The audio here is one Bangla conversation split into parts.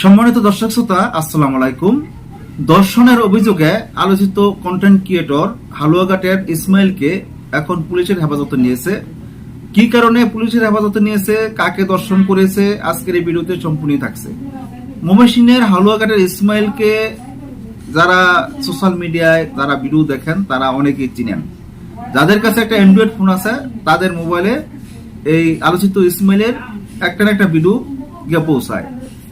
সম্মানিত দর্শক শ্রোতা, আসসালামু আলাইকুম। দর্শনের অভিযোগে আলোচিত কন্টেন্ট ক্রিয়েটর হালুয়াঘাটের ইসমাইলকে এখন পুলিশের হেফাজতে নিয়েছে। কি কারণে পুলিশের হেফাজতে নিয়েছে, কাকে দর্শন করেছে, আজকের এই ভিডিওতে সম্পূর্ণ থাকছে। ময়মনসিংহের হালুয়াঘাটের ইসমাইলকে যারা সোশ্যাল মিডিয়ায় যারা ভিডিও দেখেন, তারা অনেকেই চিনেন। যাদের কাছে একটা অ্যান্ড্রয়েড ফোন আছে, তাদের মোবাইলে এই আলোচিত ইসমাইলের একটা না একটা ভিডিও গিয়ে পৌঁছায়।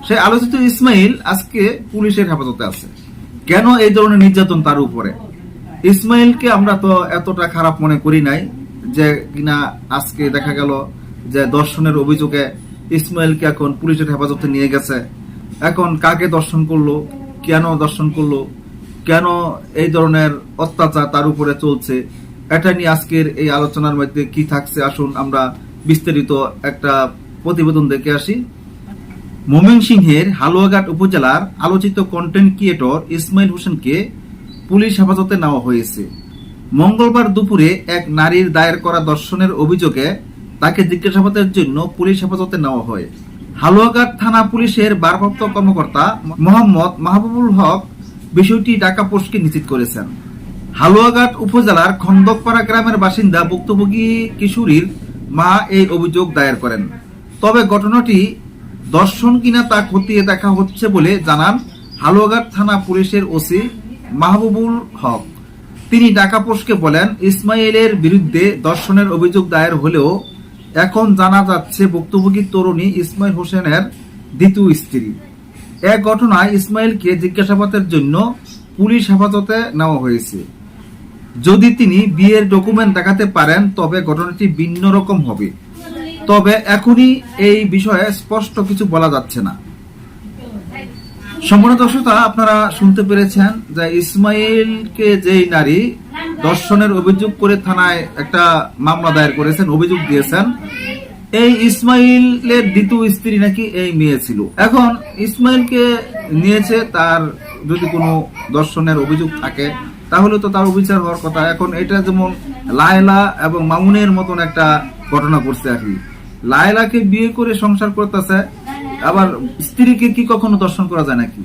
সেই আলোচিত ইসমাইল আজকে পুলিশের হেফাজতে আছে। কেন এই ধরনের নির্যাতন তার উপরে? ইসমাইলকে আমরা তো এতটা খারাপ মনে করি নাই যে কিনা আজকে দেখা গেল যে দর্শনের অভিযোগে ইসমাইলকে এখন পুলিশের হেফাজতে নিয়ে গেছে। এখন কাকে দর্শন করল? কেন দর্শন করল? কেন এই ধরনের অত্যাচার তার উপরে চলছে? এটা নিয়ে আজকের এই আলোচনার মধ্যে কি থাকছে? আসুন আমরা বিস্তারিত একটা প্রতিবেদন দেখে আসি। ময়মনসিংহের হালুয়াঘাট উপজেলার আলোচিত কন্টেন্ট ক্রিয়েটর ইসমাইল হোসেনকে পুলিশ হেফাজতে নেওয়া হয়েছে। মঙ্গলবার দুপুরে এক নারীর দায়ের করা দর্শনের অভিযোগে তাকে জিজ্ঞাসাবাদের জন্য পুলিশ হেফাজতে নেওয়া হয়। হালুয়াঘাট থানা পুলিশের ভারপ্রাপ্ত কর্মকর্তা মোহাম্মদ মাহবুবুল হক বিষয়টি ঢাকা পোস্টকে নিশ্চিত করেছেন। হালুয়াঘাট উপজেলার খন্দকপাড়া গ্রামের বাসিন্দা ভুক্তভোগী কিশোরীর মা এই অভিযোগ দায়ের করেন। তবে ঘটনাটি দর্শন কিনা তা খতিয়ে দেখা হচ্ছে বলে জানান হালুয়াঘাট থানা পুলিশের ওসি মাহবুবুল হক। তিনি ঢাকা পোস্টকে বলেন, ইসমাইলের বিরুদ্ধে দর্শনের অভিযোগ দায়ের হলেও এখন জানা যাচ্ছে ভুক্তভোগী তরুণী ইসমাইল হোসেনের দ্বিতীয় স্ত্রী। এক ঘটনায় ইসমাইলকে জিজ্ঞাসাবাদের জন্য পুলিশ হেফাজতে নেওয়া হয়েছে। যদি তিনি বিয়ের ডকুমেন্ট দেখাতে পারেন, তবে ঘটনাটি ভিন্ন রকম হবে। তবে এখনই এই বিষয়ে স্পষ্ট কিছু বলা যাচ্ছে না। সম্পূর্ণ দর্শকতা, আপনারা শুনতে পেরেছেন যে ইসমাইলকে যেই নারী দর্শনের অভিযোগ করে থানায় একটা মামলা দায়ের করেছেন, অভিযোগ দিয়েছেন, এই ইসমাইলের দ্বিতীয় স্ত্রী নাকি এই মেয়ে ছিল। এখন ইসমাইলকে নিয়েছে তার যদি কোনো দর্শনের অভিযোগ থাকে, তাহলে তো তার অবিচার হওয়ার কথা। এখন এটা যেমন লায়লা এবং মামুনের মতন একটা ঘটনা করছে আর কি। লায়লাকে বিয়ে করে সংসার করতেছে, আবার স্ত্রীকে কি কখনো দর্শন করা যায় নাকি?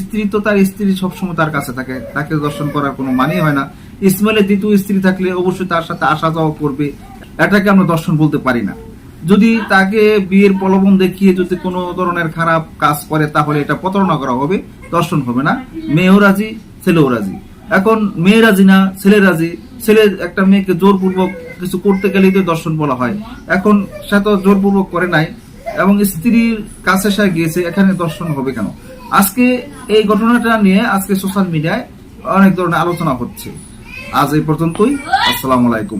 স্ত্রী তো তার স্ত্রী সবসময় তার কাছে থাকে, তাকে দর্শন করার কোনো মানে হয় না। ইসমাইলের দ্বিতীয় স্ত্রী থাকলে অবশ্যই তার সাথে আসা যাওয়া করবে, এটাকে আমরা দর্শন বলতে পারি না। যদি তাকে বিয়ের প্রলোভন দেখিয়ে যদি কোনো ধরনের খারাপ কাজ করে, তাহলে এটা প্রতারণা করা হবে, দর্শন হবে না। মেয়েও রাজি, ছেলেও রাজি। এখন মেয়ে রাজি না, ছেলে রাজি। ছেলে একটা মেয়েকে জোরপূর্বক কিছু করতে গেলেই তো দর্শন বলা হয়। এখন সে তো জোরপূর্বক করে নাই এবং স্ত্রীর কাছে সে গিয়েছে, এখানে দর্শন হবে কেন? আজকে এই ঘটনাটা নিয়ে আজকে সোশ্যাল মিডিয়ায় অনেক ধরনের আলোচনা হচ্ছে। আজ এই পর্যন্তই। আসসালামু আলাইকুম।